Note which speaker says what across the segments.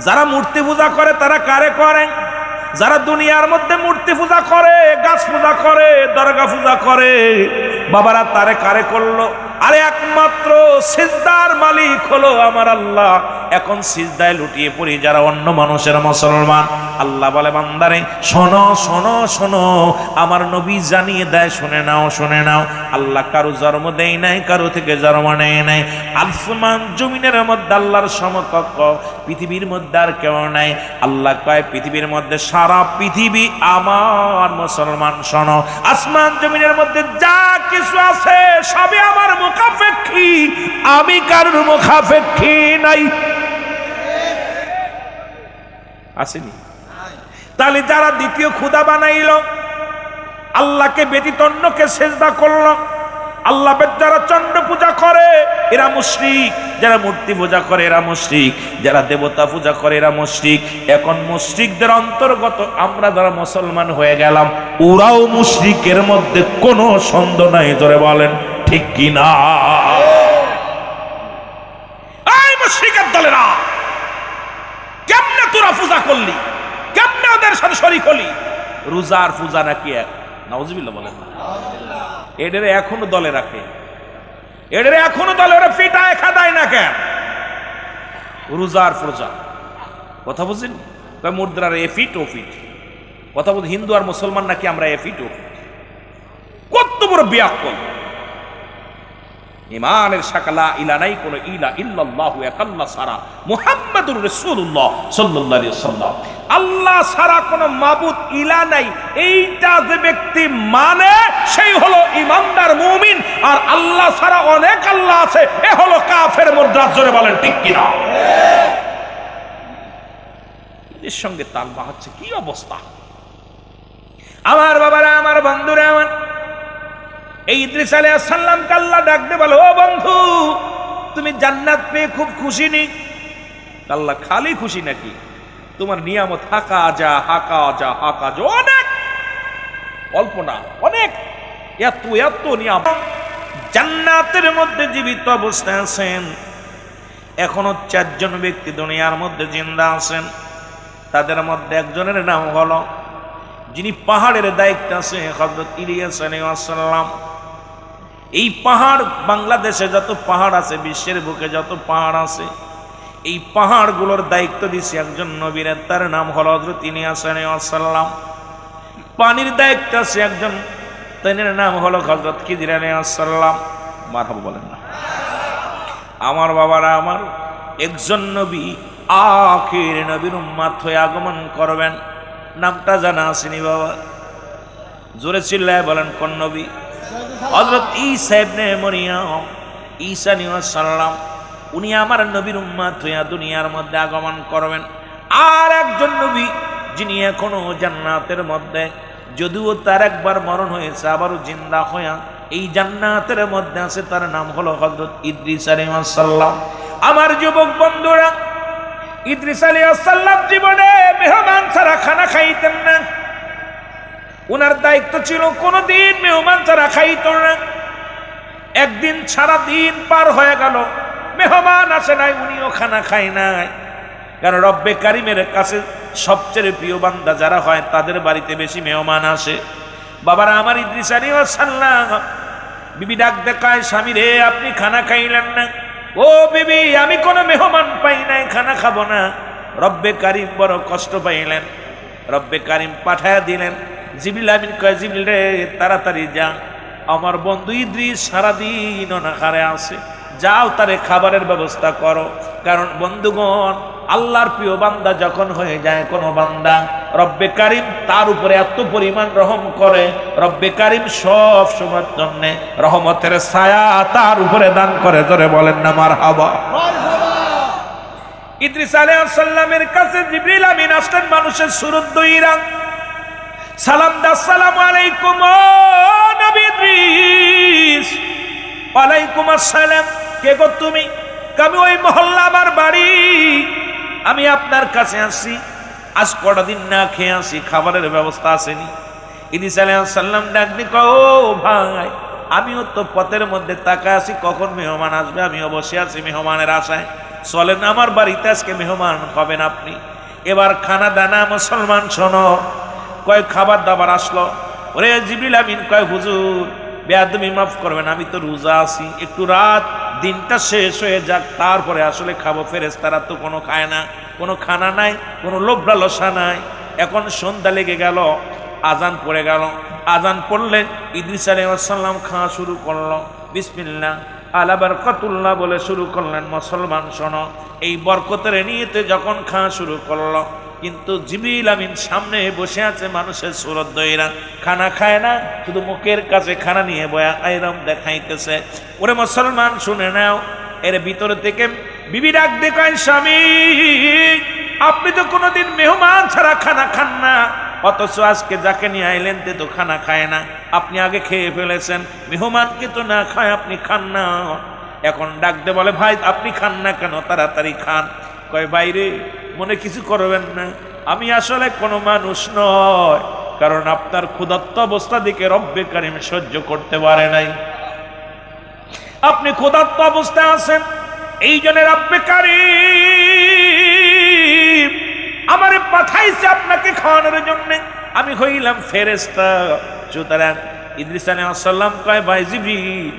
Speaker 1: যারা মূর্তি পূজা করে, তারা কারে করে? যারা দুনিয়ার মধ্যে মূর্তি পূজা করে, গাছ পূজা করে, দরগা পূজা করে, বাবারা তারে কারে করল? আরে একমাত্র সিজদার মালিক হলো আমার আল্লাহ। এখন সিজদায় লুটিয়ে পড়ি যারা অন্য মানুষের মুসলমান। আল্লাহ বলে, বান্দারে, শোনো শোনো শোনো, আমার নবী জানিয়ে দেয়, শুনে নাও শুনে নাও। আল্লাহ কারও জন্ম দেয় নাই, কারও থেকে জন্ম নেয় নাই। আলফমান জমিনের মধ্যে আল্লাহর সমকক্ষ, পৃথিবীর মধ্যে আর কেউ নাই। আল্লাহ কয়, পৃথিবীর মধ্যে সারা পৃথিবী আমার মুসলমান, শোনো। আসমান জমিনের মধ্যে যা কিছু আছে, সবই আমার মুখাপেক্ষী। আমি কারোর মুখাপেক্ষী নাই। আসেনি। তাহলে যারা দ্বিতীয় ক্ষুদা বানাইল, আল্লাহকে ব্যতীত অন্যকে সেজদা করল, আল্লাহ যারা চন্দ্র পূজা করে, এরা মুশরিক। যারা মূর্তি পূজা করে, এরা মুশরিক। যারা দেবতা পূজা করে, এরা মুশরিক। এখন মুশরিকদের অন্তর্গত আমরা যারা মুসলমান হয়ে গেলাম, ওরাও মুশরিকের মধ্যে কোনো সন্দেহ নাই ধরে বলেন, ঠিক কি না এই মুশরিকের দলেরা কেমনে তোরা পূজা করলি কেমনে ওদের সাথে শরিক হলি রোজার পূজা নাকি এক? নাউজুবিল্লাহ বলেন না। এদের এখনও দলে রাখে। এদের এখনও দলে, ওরা পিটায় খাদায় না কেন? রোজার পূজা। কথা বুঝলেন কয় মুদ্রার এ ফিট কথা বলতে হিন্দু আর মুসলমান নাকি আমরা এ ফিট। কত বড় বিয়াক্কল। ইমানের শাকালা ইলা নাই, কোন ইলা ইল্লাল্লাহু একাল্লা সারা। মুহাম্মাদুর রাসূলুল্লাহ সাল্লাল্লাহু আলাইহি সাল্লাম আল্লাহ সারা কোন মাবুদ ইলা নাই। এইটা যে ব্যক্তি মানে সেই হলো ইমানদার মুমিন। আর আল্লাহ সারা অনেক আল্লাহ আছে, এ হলো কাফের মুদ্রা জোরে বলেন, ঠিক কিনা? এর সঙ্গে তাল বাহাচ্ছে কি অবস্থা? আমার বাবারা, আমার বন্ধুরা, আমার এই ইদ্রিস আলাইহিস সালাম কাল্লা ডাকতে বলো, ও বন্ধু, তুমি জান্নাত পেয়ে খুব খুশি নি? আল্লাহ খালি খুশি নাকি? তোমার নিয়ামত হাকা যা হাকা যা হাকা যা, অনেক। অল্প না, অনেক। এত এত নিয়ামত। জান্নাতের মধ্যে জীবিত অবস্থায় আছেন। এখনও চারজন ব্যক্তি দুনিয়ার মধ্যে জিন্দা আছেন। তাদের মধ্যে একজনের নাম হলো, যিনি পাহাড়ের দায়িত্ব আছে হজরত ইলিয়াস আলাইসাল্লাম এই পাহাড়, বাংলাদেশে যত পাহাড় আছে, বিশ্বের বুকে যত পাহাড় আছে, এই পাহাড়গুলোর দায়িত্ব দিছে একজন নবীর তার নাম হল হজরত ইলিয়াস আলাইসাল্লাম পানির দায়িত্ব আছে একজন তাদের নাম হলো হজরত খিদির আলাইসাল্লাম মারহাব বলেন না। আমার বাবারা, আমার একজন নবী আখির নবীর উম্মাত হয়ে আগমন করবেন। নামটা জানা আসেনি বাবা। জোরে চিল্লায় বলেন, কোন নবী? হজরত ঈসা ইবনে মরিয়ম, ঈসা সাল্লাম উনি আমার নবীর উম্মাত হইয়া দুনিয়ার মধ্যে আগমন করবেন। আর একজন নবী, যিনি এখনও জান্নাতের মধ্যে, যদিও তার একবার মরণ হয়েছে, আবারও জিন্দা হইয়া এই জান্নাতের মধ্যে আছে, তার নাম হলো হজরত ইদ্রিস সাল্লাম আমার যুবক বন্ধুরা, ইদ্রিস সাল্লাম জীবনে মেহমান ছাড়া খানা খাইতেন না। ওনার দায়িত্ব ছিল কোনোদিন মেহমান ছাড়া খাইত না। একদিন সারা দিন পার হয়ে গেল। মেহমান আসে নাই, উনিও খানা খায় নাই। কারণ রব্বে কারিমের কাছে সবচেয়ে প্রিয় বান্দা যারা হয়, তাদের বাড়িতে বেশি মেহমান আসে। বাবারা আমার ইদ্রিস আলী সাল্লাম বিবি ডাক দেখায়, স্বামী রে, আপনি খানা খাইলেন না? ও বিবি, আমি কোনো মেহমান পাই নাই, খানা খাব না। রব্বে কারিম বড় কষ্ট পাইলেন। রব্বে কারিম পাঠায়া দিলেন। আমিন কয় জিবিল রে, তাড়াতাড়ি যা। আমার বন্ধু ইদ্রিস সারাদিন অনাহারে আছে। যাও তারে খাবারের ব্যবস্থা করো। কারণ বন্ধুগণ, আল্লাহর প্রিয় বান্দা যখন হয়ে যায় কোনো বান্দা, রব্বে কারিম তার উপরে এত পরিমাণ রহম করে, রব্বে কারিম সব সময়ের জন্য রহমতের ছায়া তার উপরে দান করে। ধরে বলেন না মার হাবা ইদ্রিস আলাইহিসসালামের কাছে জিবরিল আমিন আসলেন মানুষের সুরত দইরা সালাম দা, সালাম আলাইকুম ওয়ালাইকুম আসসালাম। কে গো তুমি? আমি ওই মহল্লা আমার বাড়ি? আমি আপনার কাছে আসছি। আজ কটা দিন না খেয়ে আসি, খাবারের ব্যবস্থা আসেনি। ইদিস সাল্লাম ডাকনি ক ও ভাই, আমিও তো পথের মধ্যে তাকা আছি, কখন মেহমান আসবে? আমি অবশ্যই আছি মেহমানের আশায়। চলেন, আমার বাড়িতে আজকে মেহমান হবেন আপনি। এবার খানা দানা মুসলমান শোনো। কয় খাবার দাবার আসলো। ওরে জিবিল আমিন কয়, হুজুর বেয়াদমি মাফ করবেন, আমি তো রোজা আছি। একটু রাত, দিনটা শেষ হয়ে যাক, তারপরে আসলে খাব। ফেরেস তারা তো কোনো খায় না, কোনো খানা নাই, কোনো লোভরা লসা নাই। এখন সন্ধ্যা লেগে গেল, আজান পড়ে গেল। আজান পড়লেন ইদ্রিস আলাইসাল্লাম খাওয়া শুরু করল। বিসমিল্লা আলা বরকতুল্লাহ বলে শুরু করলেন, মুসলমান শোনো। এই বরকতের নিয়েতে যখন খাওয়া শুরু করল কিন্তু জিবিল আমিন সামনে বসে আছে মানুষের সুরত দইরা। খানা খায় না, শুধু মুখের কাছে খানা নিয়ে বয়া আইরম দেখাইতেছে। ওরে মুসলমান, শুনে নাও, এর ভিতর থেকে বিবি ডাক দেখায় স্বামী, আপনি তো কোনোদিন মেহমান ছাড়া খানা খান না। অথচ আজকে যাকে নিয়ে আইলেন, তে তো খানা খায় না। আপনি আগে খেয়ে ফেলেছেন, মেহমানকে তো না খায় আপনি খান না। এখন ডাকতে বলে, ভাই, আপনি খান না কেন? তাড়াতাড়ি খান। কয় বাইরে মনে কিছু করবেন না। আমি আসলে কোনো মানুষ নয়, কারণ আপনার ক্ষুধাত্ত অবস্থা দিকে রব্বে কারিম সহ্য করতে পারে নাই। আপনি ক্ষুধাত্ত অবস্থায় আছেন, এই জন্য রব্বে কারিম আমারে পাঠাইছে আপনাকে খাওয়ানোর জন্য। আমি হইলাম ফেরেস্তা সুতরাং ইদ্রিস আলাইসাল্লাম কয়, ভাই জিবরিল,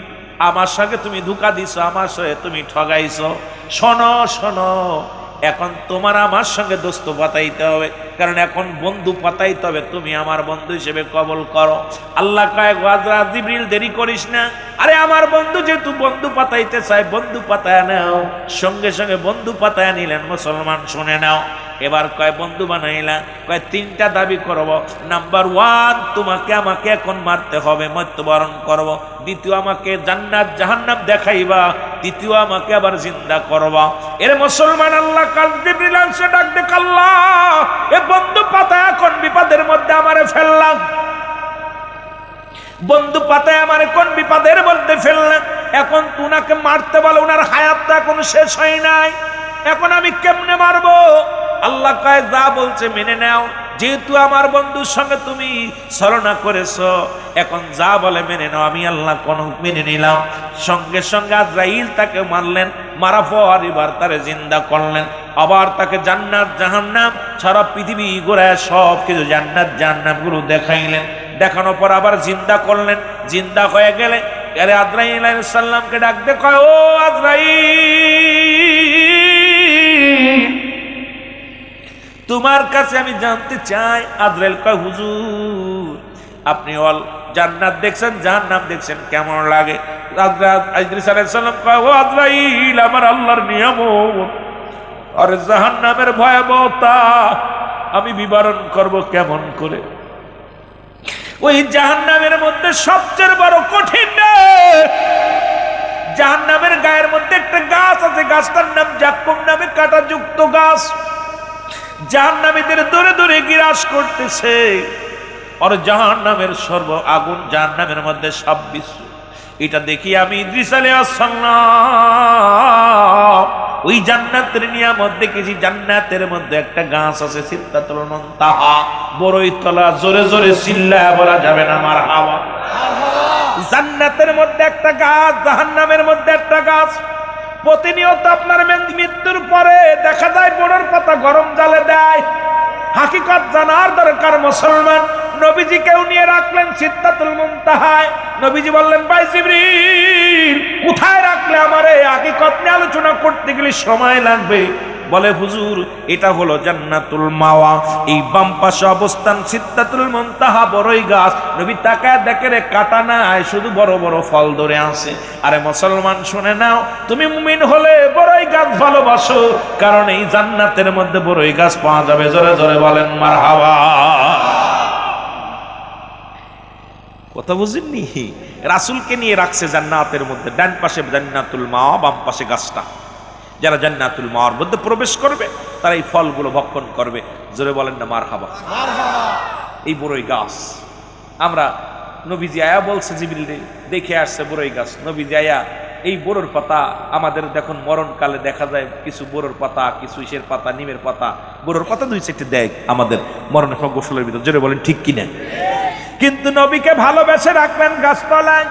Speaker 1: আমার সঙ্গে তুমি ধোকা দিছো, আমার সঙ্গে তুমি ঠগাইছো। শোনো শোনো এখন তোমার আমার সঙ্গে দোস্ত পাতাইতে হবে। কারণ এখন বন্ধু পাতাইতে হবে। তুমি আমার বন্ধু হিসেবে কবল করো। আল্লাহ দেরি করিস না। আরে আমার বন্ধু যেহেতু বন্ধু পাতাইতে চায়, বন্ধু পাতায় নাও। সঙ্গে সঙ্গে বন্ধু পাতায় নিলেন মুসলমান, শুনে নাও। এবার কয়, বন্ধু বানাইলা। কয়, তিনটা দাবি করব। নাম্বার ওয়ান, তোমাকে আমাকে এখন মারতে হবে, মৃত্যুবরণ করব। দ্বিতীয়, আমাকে জান্নাত, জাহান্নাম দেখাইবা। তৃতীয় আমাকে আবার জিন্দা করবা। এর মুসলমান আল্লাহ কাল জিবরিলাংশে ডাক দেখ আল্লাহ। এ বন্ধু পাতা এখন বিপদের মধ্যে আমারে ফেললাম। বন্ধু পাতায় আমার কোন বিপদের মধ্যে ফেললেন এখন তুনাকে মারতে বলে ওনার হায়াতটা এখন শেষ হয় নাই। এখন আমি কেমনে মারবো? আল্লাহ কয়, যা বলছে মেনে নাও। যেহেতু আমার বন্ধুর সঙ্গে তুমি ছলনা করেছ, এখন যা বলে মেনে নাও, আমি আল্লাহ কোন মেনে নিলাম। সঙ্গে সঙ্গে আজরাইল তাকে মারলেন, মারা পর এবার তারে জিন্দা করলেন। আবার তাকে জান্নাত, জাহান্নাম সারা পৃথিবী ঘোরায় সব কিছু জান্নাত জাহান্নামগুলো দেখাইলেন। দেখানোর পর আবার জিন্দা করলেন। জিন্দা হয়ে গেলে আরে আজরাইল সাল্লামকে ডাকতে কয়, ও আজরাইল! তোমার কাছে আমি জানতে চাই। আজরাইল কয়, হুজুর, আপনি অল জান্নাত দেখছেন, জাহান্নাম দেখছেন, কেমন লাগে? ও আমার আল্লাহর নিয়ামত, আর জাহান্নামের ভয়াবহতা, আমি বিবরণ করব কেমন করে? ওই জাহান্নামের মধ্যে সবচেয়ে বড় কঠিন জাহান্নামের গায়ের মধ্যে একটা গাছ আছে, গাছটার নাম জাক্কুম নামে কাঁটাযুক্ত গাছ। জাহান্নামীদের দূরে দূরে গিরাস করতেছে। আর জাহান্নামের সর্ব আগুন জাহান্নামের মধ্যে সব বিশ্ব। এটা দেখি আমি ইদ্রিস আলাইহিসসালাম ওই জান্নাতের নিয়ামত দেখেছি, জান্নাতের মধ্যে একটা গাছ আছে সিদ্ধাতুল তাহা বড়ই তলা, জোরে জোরে চিল্লা বলা যাবে না আমার হাওয়া জান্নাতের মধ্যে একটা গাছ, জাহান্নামের মধ্যে একটা গাছ। প্রতিনিয়ত আপনার মৃত্যুর পরে দেখা যায় বোনের পাতা গরম জালে দেয়। হাকিকত জানার দরকার মুসলমান। নবীজি কেউ নিয়ে রাখলেন সিদ্ধাতুল মুনতাহায়। নবীজি বললেন, ভাই জিবরিল, কোথায় রাখলে আমার? এই হাকিকত নিয়ে আলোচনা করতে গেলে সময় লাগবে। বলে, হুজুর, এটা হলো জান্নাতুল মাওয়া। এই বাম পাশে অবস্থান সিদ্ধাতুল মুনতাহা বড়ই গাছ। নবী তাকায় দেখে রে, কাটা নাই, শুধু বড় বড় ফল ধরে আছে। আরে মুসলমান, শুনে নাও, তুমি মুমিন হলে বড়ই গাছ ভালোবাসো, কারণ এই জান্নাতের মধ্যে বড়ই গাছ পাওয়া যাবে। জোরে জোরে বলেন মার মারহাবা! কথা বুঝেননি? রাসুলকে নিয়ে রাখছে জান্নাতের মধ্যে, ডান পাশে জান্নাতুল মা বাম পাশে গাছটা। যারা জান্নাতুল মাওয়ার মধ্যে প্রবেশ করবে তারা এই ফলগুলো ভক্ষণ করবে। জোরে বলেন না মার হাবা এই বড়ই গাছ। আমরা নবীজি আয়া বলছে জিবিল দেখে আসছে বড়ই গাছ। নবীজি আয়া এই বড়োর পাতা আমাদের দেখুন মরণকালে দেখা যায় কিছু বড়োর পাতা কিছু ইসের পাতা নিমের পাতা। বড়োর পাতা দুই চারটে দেয় আমাদের মরণের সব গোসলের ভিতর। জোরে বলেন ঠিক কিনা? কিন্তু নবীকে ভালোবেসে রাখবেন গাছতলায়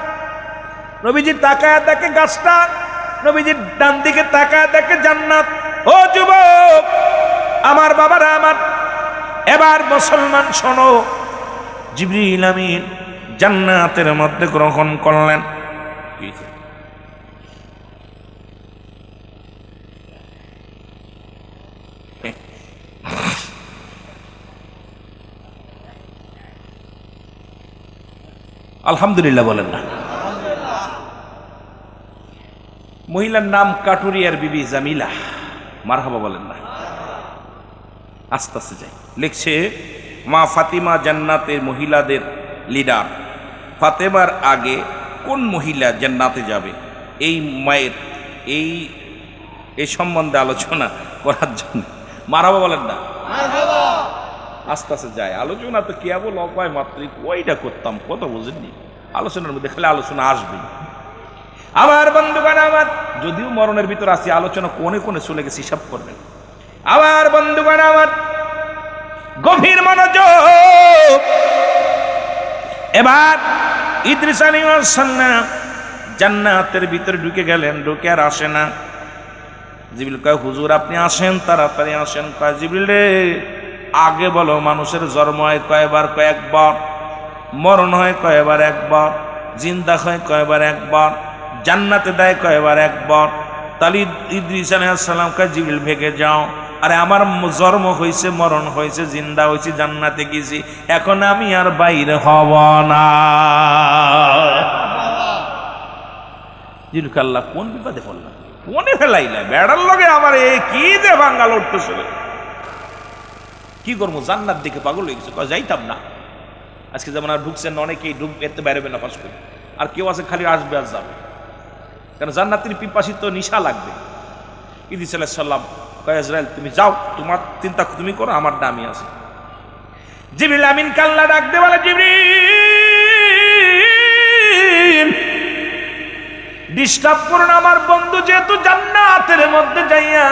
Speaker 1: নবীজি তাকায় দেখে গাছটা নবীজির ডান দিকে তাকায় দেখে জান্নাত। ও যুবক, আমার বাবারা আমার, এবার মুসলমান শোনো। জিবরিল আমিন জান্নাতের মধ্যে গ্রহণ করলেন। আলহামদুলিল্লাহ বলেন না। মহিলার নাম কাটুরিয়ার বিবি জামিলা। মারহাবা বলেন না। আস্তে আস্তে যাই। লিখছে মা ফাতিমা জান্নাতের মহিলাদের লিডার। ফাতেমার আগে কোন মহিলা জান্নাতে যাবে? এই মায়ের এই এই সম্বন্ধে আলোচনা করার জন্য। মারাবা বলেন না। আস্তে আস্তে যায় আলোচনা তো কেবল অপায় মাত্রই ওইটা করতাম কত বুঝেননি। আলোচনার মধ্যে খালি আলোচনা আসবে আমার বন্ধুগণ আমার যদিও মরণের ভিতর আসি আলোচনা কোনে কোনে চলে গেছে, হিসাব করবেন। আমার বন্ধুগণ আমার গভীর মনোযোগ। এবার ইদ্রিস জান্নাতের ভিতরে ঢুকে গেলেন, ঢুকে আর আসে না। জিবিল কয়, হুজুর, আপনি আসেন, তাড়াতাড়ি আসেন। কয় জিবিল রে, আগে বলো, মানুষের জন্ম হয় কয়বার কয়েকবার মরণ হয় কয়বার একবার? জিন্দা হয় কয়বার একবার? জান্নাতে দেয় কয়বার? একবার। তালি ইদ্রিস আলাইসাল্লাম কয় জিবিল ভেগে যাও। আরে আমার জন্ম হয়েছে মরণ হয়েছে জিন্দা হয়েছে জান্নাতে গেছি। এখন আমি আর বাইরে হব না। জিলুকাল্লাহ কোন বিপদে পড়লাম? কোনে ফেলাইলা বেড়ার লগে আমার এ কি যে বাঙ্গাল উঠতেছে রে? কি করব? জান্নার দিকে পাগল হয়ে গেছে। যাইতাম না। আজকে যেমন আর ঢুকছেন অনেকেই ঢুক এতে বেরোবে না, পাশ করে। আর কেউ আছে, খালি আসবে আর যাবে। কারণ জান্নাতের তো নিশা লাগবে? ইদিস সাল্লাম কয়, ইসরায়েল, তুমি যাও, তোমার চিন্তা তুমি করো, আমার দামি আছে। জিবরিল আমিন কাল্লা ডাক দে বলে, জিবরিল ডিস্টার্ব করুন আমার বন্ধু, যেহেতু জান্নাতের মধ্যে যাইয়া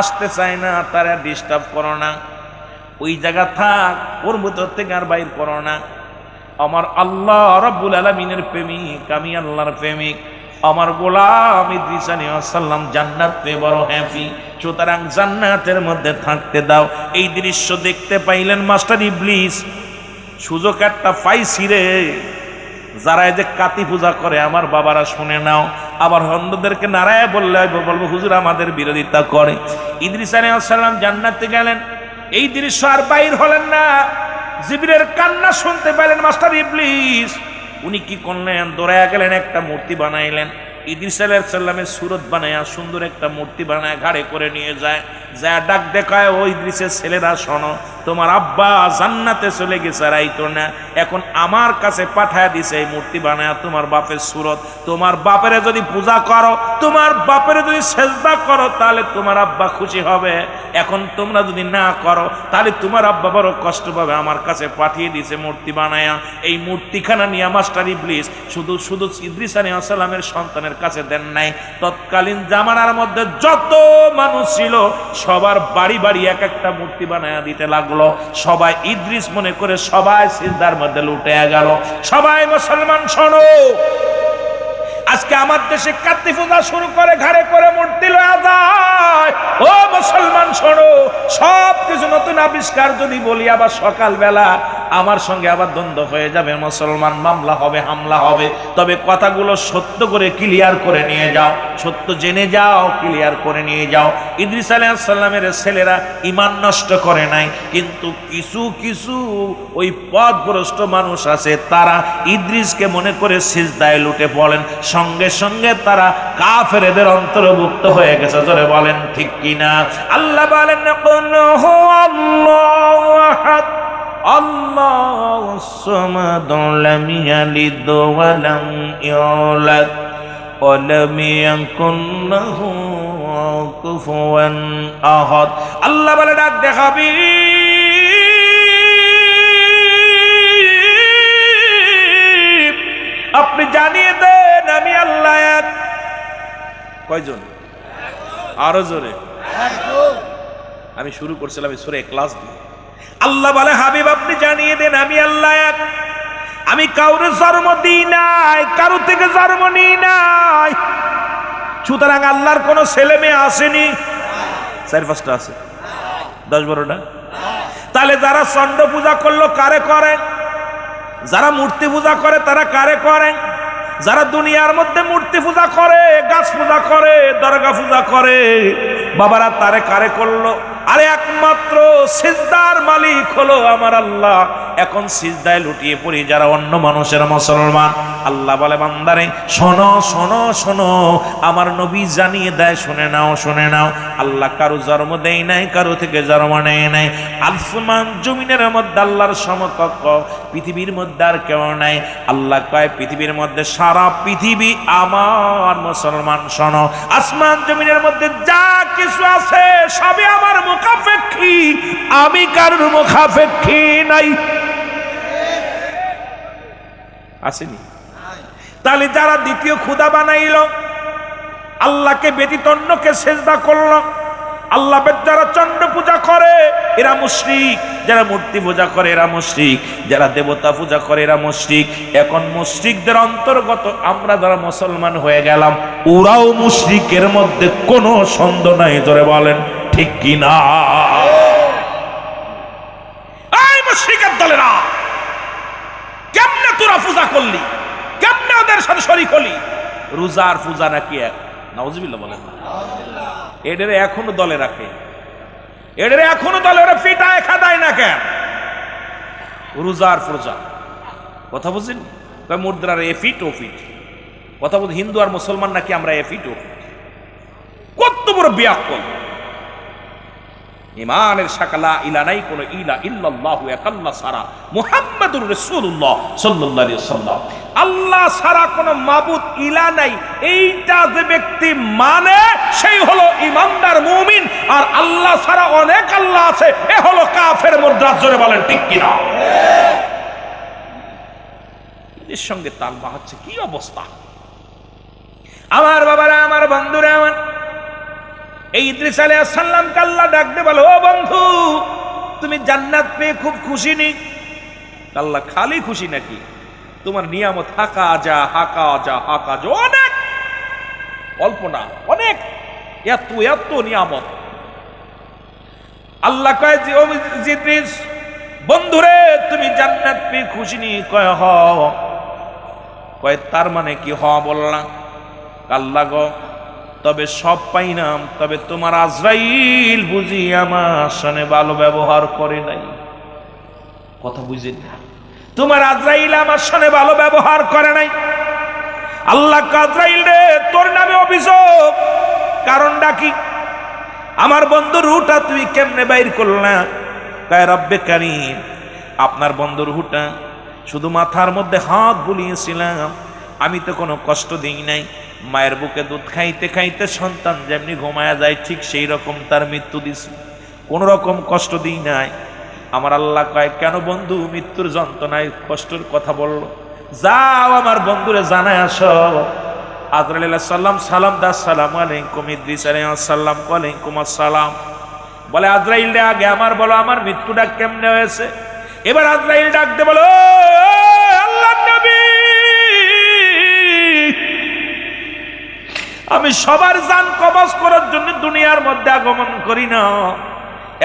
Speaker 1: আসতে চায় না, তারা ডিস্টার্ব করো না। ওই জায়গা থাক, ওর ভিতর থেকে আর বাইর করো না। আমার আল্লাহ রব্বুল আলমিনের প্রেমিক, আমি আল্লাহর প্রেমিক। আমার গোলাম ইদ্রিস আলাইহিস সালাম জান্নাতে বড় হ্যাপি সুতরাং জান্নাতের মধ্যে থাকতে দাও। এই দৃশ্য দেখতে পাইলেন মাস্টার ইবলিস। সুযোগ একটা পাইছি রে। যারা এই যে কাতি পূজা করে, আমার বাবারা শুনে নাও। আবার অন্যদেরকে নারায় বললে বলব, হুজুর, আমাদের বিরোধিতা করে। ইদ্রিস আলাইসাল্লাম জান্নাতে গেলেন। এই দৃশ্য আর বাইর হলেন না। জিবিরের কান্না শুনতে পেলেন মাস্টার ইবলিস। উনি কি করলেন? দৌড়ায় গেলেন একটা মূর্তি বানাইলেন। ইদ্রিস আলাইসাল্লামের সুরত বানায়া সুন্দর একটা মূর্তি বানায় ঘাড়ে করে নিয়ে যায়। যা ডাক দেখায় ছেলেরা, শোনো, তোমার আব্বা জান্নাতে চলে গেছে রাইতো না। এখন আমার কাছে পাঠায় দিছে এই মূর্তি বানায় তোমার বাপের সুরত। তোমার বাপেরে যদি পূজা করো, তোমার বাপেরে যদি সেজদা করো, তাহলে তোমার আব্বা খুশি হবে। এখন তোমরা যদি না করো, তাহলে তোমার আব্বা বড় কষ্ট পাবে। আমার কাছে পাঠিয়ে দিছে মূর্তি বানায়া। এই মূর্তিখানা নিয়ে মাস্টার ইবলিস, শুধু শুধু ইদ্রিস আলাইহিসসালামের সন্তানের কাছে দেন নাই। তৎকালীন জামানার মধ্যে যত মানুষ ছিল, সবার বাড়ি বাড়ি এক একটা মূর্তি বানায়া দিতে লাগল। সবাই ইদ্রিস মনে করে সবাই মধ্যে লুটে গেল। সবাই মুসলমান, শোনো! আজকে আমার দেশে কার্তিক পূজা শুরু করে, ঘাড়ে করে মূর্তি ও মুসলমান, শোনো! সব কিছু নতুন আবিষ্কার যদি বলি, আবার সকালবেলা আমার সঙ্গে আবার দ্বন্দ্ব হয়ে যাবে, মুসলমান মামলা হবে, হামলা হবে। তবে কথাগুলো সত্য করে ক্লিয়ার করে নিয়ে যাও। সত্য জেনে যাও ক্লিয়ার করে নিয়ে যাও। ইদ্রিস আলাইসাল্লামের ছেলেরা ইমান নষ্ট করে নাই, কিন্তু কিছু কিছু ওই পথভ্রষ্ট মানুষ আছে, তারা ইদ্রিসকে মনে করে সিজদায় লুটে পড়েন। সঙ্গে সঙ্গে তারা কাফেরদের অন্তর্ভুক্ত হয়ে গেছে ধরে বলেন ঠিক কিনা? আল্লাহ বলেন কোন আল্লাহু الله الصمد لم يلد ولم يولد ولم يكن له كفوا أحد আল্লাহ বলে ডাক দেখাবি আপনি জানিয়ে দেন আমি আল্লাহ এক কয়জন আরো জোরে আমি শুরু করছিলাম এই সুরে ক্লাস দিয়ে আল্লাহ বলে, হাবিব, আপনি জানিয়ে দেন, আমি আল্লাহ এক। আমি কাউরে জন্ম দিই নাই, কারও থেকে জন্ম নিই নাই। সুতরাং আল্লাহর কোনো ছেলে মেয়ে আসেনি। চার পাঁচটা আছে। দশ বারোটা? তাহলে যারা চন্ড পূজা করল, কারে করে? যারা মূর্তি পূজা করে, তারা কারে করে? যারা দুনিয়ার মধ্যে মূর্তি পূজা করে, গাছ পূজা করে, দরগা পূজা করে, বাবারা তারে কারে করল? আরে একমাত্র সিজদার মালিক হলো আমার আল্লাহ। এখন সিজদায় লুটিয়ে পড়ি যারা অন্য মানুষের মুসলমান। আল্লাহ বলে, বান্দারে, শোনো শোনো শোনো, আমার নবী জানিয়ে দেয়, শুনে নাও শুনে নাও। আল্লাহ কারও জন্ম দেয় নাই, কারও থেকে জন্ম নেয় নাই। আসমান জমিনের মধ্যে আল্লাহর সমকক্ষ। পৃথিবীর মধ্যে আর কেউ নাই। আল্লাহ কয়, পৃথিবীর মধ্যে সারা পৃথিবী আমার মুসলমান, শোনো। আসমান জমিনের মধ্যে যা কিছু আছে, সবই আমার মুখাপেক্ষী। আমি কারোর মুখাপেক্ষী নাই। আসেনি? তাহলে যারা দ্বিতীয় ক্ষুদা বানাইল, আল্লাহকে ব্যতীত অন্যকে সেজদা করল আল্লাহ যারা চন্দ্র পূজা করে, এরা মুশরিক। যারা মূর্তি পূজা করে, এরা মুশরিক। যারা দেবতা পূজা করে, এরা মুশরিক। এখন মুশরিকদের অন্তর্গত আমরা যারা মুসলমান হয়ে গেলাম, ওরাও মুশরিকের মধ্যে কোনো সন্দেহ নাই ধরে বলেন, ঠিক কি না? এই মুশরিকের দলেরা, কেমনে তোরা পূজা করলি? কেমনে ওদের সাথে শরিক রোজার পূজা নাকি এক? নাউজুবিল্লাহ বলেন। এদের এখনও দলে রাখে। এদের এখনও দলে, ওরা পিটায় খাদায় না কেন? রোজার প্রজা কথা কয়, মুদ্রার এ ফিট কথা বলতে হিন্দু আর মুসলমান নাকি আমরা এ ফিট, ও ফিট। কত বড় বিয়াক্কল। ইমানের শাকালা ইলা নাই, কোন ইলা ইল্লাল্লাহু একাল্লা সারা। মুহাম্মাদুর রাসূলুল্লাহ সাল্লাল্লাহু আলাইহি সাল্লাম আল্লাহ সারা কোন মাবুদ ইলা নাই। এইটা যে ব্যক্তি মানে সেই হলো ইমানদার মুমিন। আর আল্লাহ সারা অনেক আল্লাহ আছে, এ হলো কাফের মুদ্রা জোরে বলেন, ঠিক কিনা? এর সঙ্গে তাল বাহাচ্ছে কি অবস্থা? আমার বাবারা, আমার বন্ধুরা এই ইদ্রিস আলাইহিস সালাম কাল্লা ডাকতে বলো, ও বন্ধু, তুমি জান্নাত পেয়ে খুব খুশি নি? আল্লাহ খালি খুশি নাকি? তোমার নিয়ামত হাকা যা হাকা যা হাকা যা, অনেক। অল্প না, অনেক। এত এত নিয়ামত। আল্লাহ কয় বন্ধুরে, তুমি জান্নাত পেয়ে খুশি নি? কয়, হ। কয়, তার মানে কি, হ, বললাম। আল্লাহ গো তবে সব পাইনাম, তবে তোমার আজরাইল বুঝি আমার সনে ভালো ব্যবহার করে নাই। কথা বুঝে না। তোমার আজরাইল আমার সনে ভালো ব্যবহার করে নাই। আল্লাহ আজরাইল রে, তোর নামে অভিযোগ। কারণটা কি? আমার বন্ধুর রুটা তুই কেমনে বাইর করলা কায়, রব্বে কারিম, আপনার বন্ধুর হুটা শুধু মাথার মধ্যে হাত বুলিয়েছিলাম। আমি তো কোনো কষ্ট দিই নাই। মায়ের বুকে দুধ খাইতে খাইতে সন্তান যেমনি ঘুমায়া যায়, ঠিক সেই রকম তার মৃত্যু দিছি। কোন রকম কষ্ট দিই নাই। আমার আল্লাহ কয়, কেন বন্ধু, মৃত্যুর যন্ত্রণায় কষ্টের কথা বলল। যাও আমার বন্ধুরে জানায় আস। আজরাইল সাল্লাম সালাম দাস সালাম আলাইকুম, ইদ্রিস আলাইসাল্লাম আলাইকুম আসসালাম। বলে আজরাইল আগে আমার বলো, আমার মৃত্যুটা কেমনে হয়েছে? এবার আজরাইল ডাকতে বলো আমি সবার জান কবজ করার জন্য দুনিয়ার মধ্যে আগমন করি না।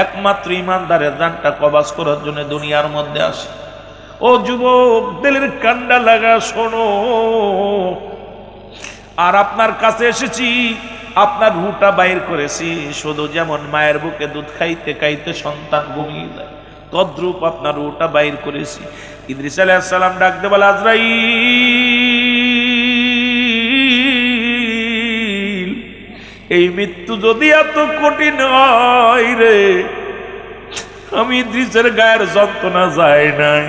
Speaker 1: একমাত্র ইমানদারের জানটা কবাজ করার জন্য দুনিয়ার মধ্যে আসে। ও যুবক, দিলের কান্ডা লাগা, শোনো। আর আপনার কাছে এসেছি, আপনার রুটা বাইর করেছি। শুধু যেমন মায়ের বুকে দুধ খাইতে খাইতে সন্তান ঘুমিয়ে যায়, তদ্রূপ আপনার রুটা বাইর করেছি। ইদ্রিস আলাইহিস সালাম ডাকতে বলে আজরাই এই মৃত্যু যদি এত কঠিন হয় রে, আমি দৃশ্যের গায়ের যন্ত্রণা যায় নাই।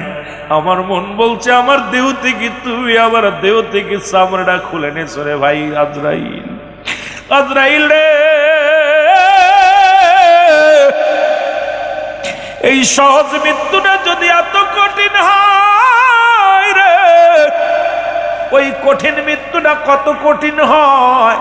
Speaker 1: আমার মন বলছে, আমার দেহ থেকে তুই আমার দেহ থেকে চামড়াটা খুলে নেছ রে ভাই আজরাইল। আজরাইল রে, এই সহজ মৃত্যুটা যদি এত কঠিন হয় রে, ওই কঠিন মৃত্যুটা কত কঠিন হয়?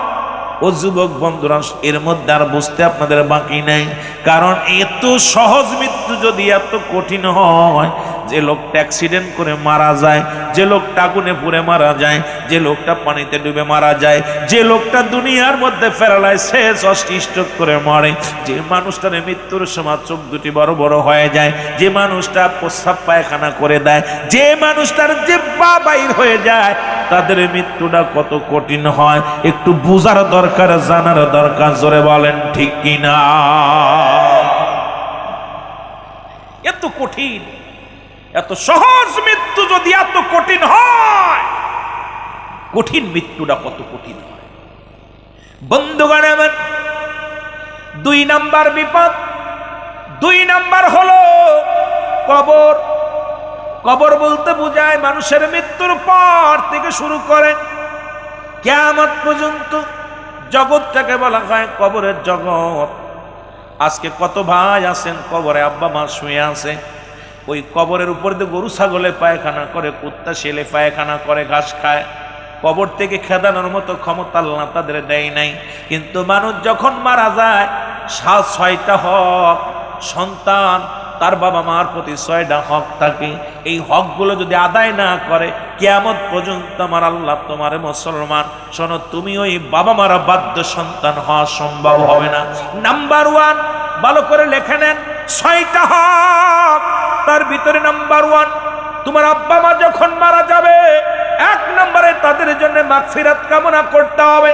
Speaker 1: ও যুবক বন্ধুরা, এর মধ্যে আর বুঝতে আপনাদের বাকি নাই। কারণ এত সহজ মৃত্যু যদি এত কঠিন হয় যে লোকটা অ্যাক্সিডেন্ট করে মারা যায়, যে লোকটা আগুনে পুড়ে মারা যায়, যে লোকটা পানিতে ডুবে মারা যায়, যে লোকটা দুনিয়ার মধ্যে প্যারালাইসিস অস্টিষ্ট করে মরে, যে মানুষটার মৃত্যুর সময় চোখ দুটি বড় বড় হয়ে যায়, যে মানুষটা প্রস্রাব পায়খানা করে দেয়, যে মানুষটার যে বাইর হয়ে যায়, তাদের মৃত্যুটা কত কঠিন হয়, একটু বুঝার দরকার, জানার দরকার, জোরে বলেন ঠিক কিনা? এত কঠিন। এত সহজ মৃত্যু যদি এত কঠিন হয়, কঠিন মৃত্যুটা কত কঠিন বন্ধুগণ আমার দুই নাম্বার বিপদ, দুই নাম্বার হলো কবর। কবর বলতে বোঝায় মানুষের মৃত্যুর পর থেকে শুরু করে কেমন পর্যন্ত জগৎটাকে বলা হয় কবরের জগৎ। আজকে কত ভাই আছেন কবরে আব্বা মা শুয়ে আছে। ওই কবরের উপর দিয়ে গরু, ছাগলে পায়খানা করে, কুত্তা, ছেলে পায়খানা করে, ঘাস খায়। কবর থেকে খেদানোর মতো ক্ষমতা আল্লাহ তাদের দেয় নাই। কিন্তু মানুষ যখন মারা যায় সাত ছয়টা হক, সন্তান, তার বাবা মার প্রতি ছয়টা হক থাকে। এই হকগুলো যদি আদায় না করে, কেয়ামত পর্যন্ত আমার আল্লাহ তোমার মুসলমান। শোনো, তুমি ওই বাবা মারা বাধ্য সন্তান হওয়া সম্ভব হবে না। নাম্বার ওয়ান, ভালো করে লেখে নেন, ছয়টা হক। তার ভিতরে নাম্বার ওয়ান তোমার আব্বা মা যখন মারা যাবে, এক নম্বরে তাদের জন্য মাগফিরাত কামনা করতে হবে।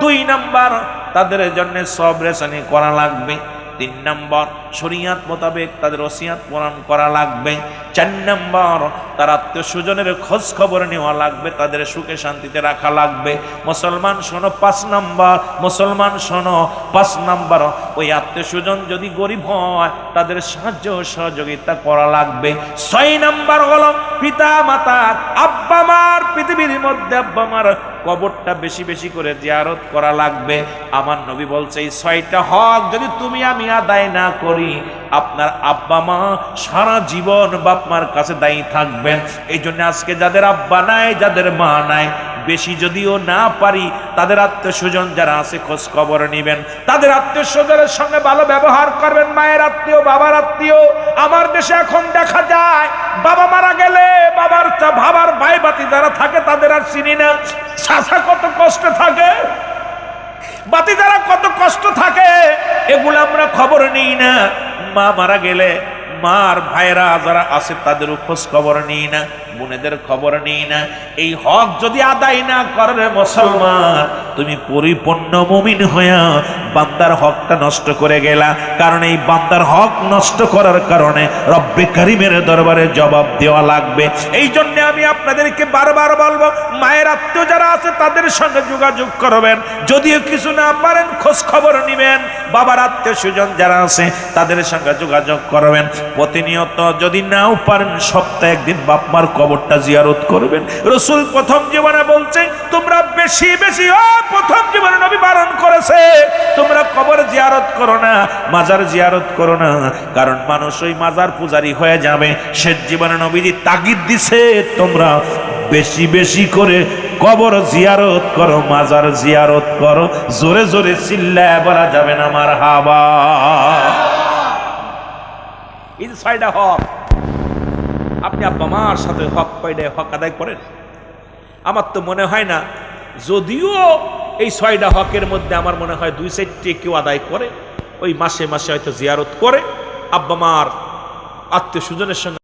Speaker 1: দুই নাম্বার, তাদের জন্য সব রেশানি করা লাগবে। তিন নম্বর শরিয়াত মোতাবেক তাদের ওসিয়াত পূরণ করা লাগবে। চার নম্বর, তার আত্মীয় স্বজনের খোঁজ খবর নেওয়া লাগবে, তাদের সুখে শান্তিতে রাখা লাগবে। মুসলমান শোনো, পাঁচ নম্বর, মুসলমান শোনো, পাঁচ নম্বর, ওই আত্মীয় স্বজন যদি গরিব হয়, তাদের সাহায্য সহযোগিতা করা লাগবে। ছয় নম্বর হলো পিতা মাতা আব্বা মার পৃথিবীর মধ্যে আব্বা মার কবরটা বেশি বেশি করে জিয়ারত করা লাগবে। আমার নবী বলছে, এই ছয়টা হক যদি তুমি আমি আদায় না করি, আপনার আব্বা মা সারা জীবন বাপমার কাছে দায়ী থাকবেন। এই জন্য আজকে যাদের আব্বা নাই, যাদের মা নাই বেশি যদিও না পারি, তাদের আত্মীয় স্বজন যারা আছে খোঁজ খবর নিবেন। তাদের আত্মীয় স্বজনের সঙ্গে ভালো ব্যবহার করবেন, মায়ের আত্মীয়, বাবার আত্মীয়। আমার দেশে এখন দেখা যায়, বাবা মারা গেলে বাবার বাবার ভাই বাতি যারা থাকে তাদের আর চিনি না। চাষা কত কষ্ট থাকে, বাতি যারা কত কষ্ট থাকে, এগুলো আমরা খবর নিই না। মা মারা গেলে মার ভাইরা যারা আছে তাদের খোঁজ খবর নিই না, বোনেদের খবর নিই না। এই হক যদি আদায় না করে মুসলমান, তুমি পরিপূর্ণ মুমিন হইয়া বান্দার হকটা নষ্ট করে গেলা। কারণ এই বান্দার হক নষ্ট করার কারণে রব্বে করিমের দরবারে জবাব দেওয়া লাগবে। এই জন্য আমি আপনাদেরকে বারবার বলব, মায়ের আত্মীয় যারা আছে তাদের সঙ্গে যোগাযোগ করবেন। যদিও কিছু না পারেন, খোঁজ খবর নিবেন। বাবার আত্মীয় স্বজন যারা আছে তাদের সঙ্গে যোগাযোগ করবেন। প্রতিনিয়ত যদি নাও পারেন, সপ্তাহে একদিন বাপমার কবরটা জিয়ারত করবেন। রসুল প্রথম জীবনে বলছে, তোমরা বেশি বেশি প্রথম জীবনে নবী বারণ করেছে। তোমরা কবর জিয়ারত করো না, মাজার জিয়ারত করো না। কারণ মানুষ ওই মাজার পূজারি হয়ে যাবে। শেষ জীবনে নবীজি তাগিদ দিছে, তোমরা বেশি বেশি করে কবর জিয়ারত করো, মাজার জিয়ারত করো। জোরে জোরে চিল্লায় বলা যাবে না আমার হাবা যে হক আপনি আব্বা মার সাথে হক কয়টা হক আদায় করেন। আমার তো মনে হয় না, যদিও এই ছয়টা হকের মধ্যে আমার মনে হয় দুই সাইডটি কেউ আদায় করে। ওই মাসে মাসে হয়তো জিয়ারত করে। আব্বা মার আত্মীয় স্বজনের সঙ্গে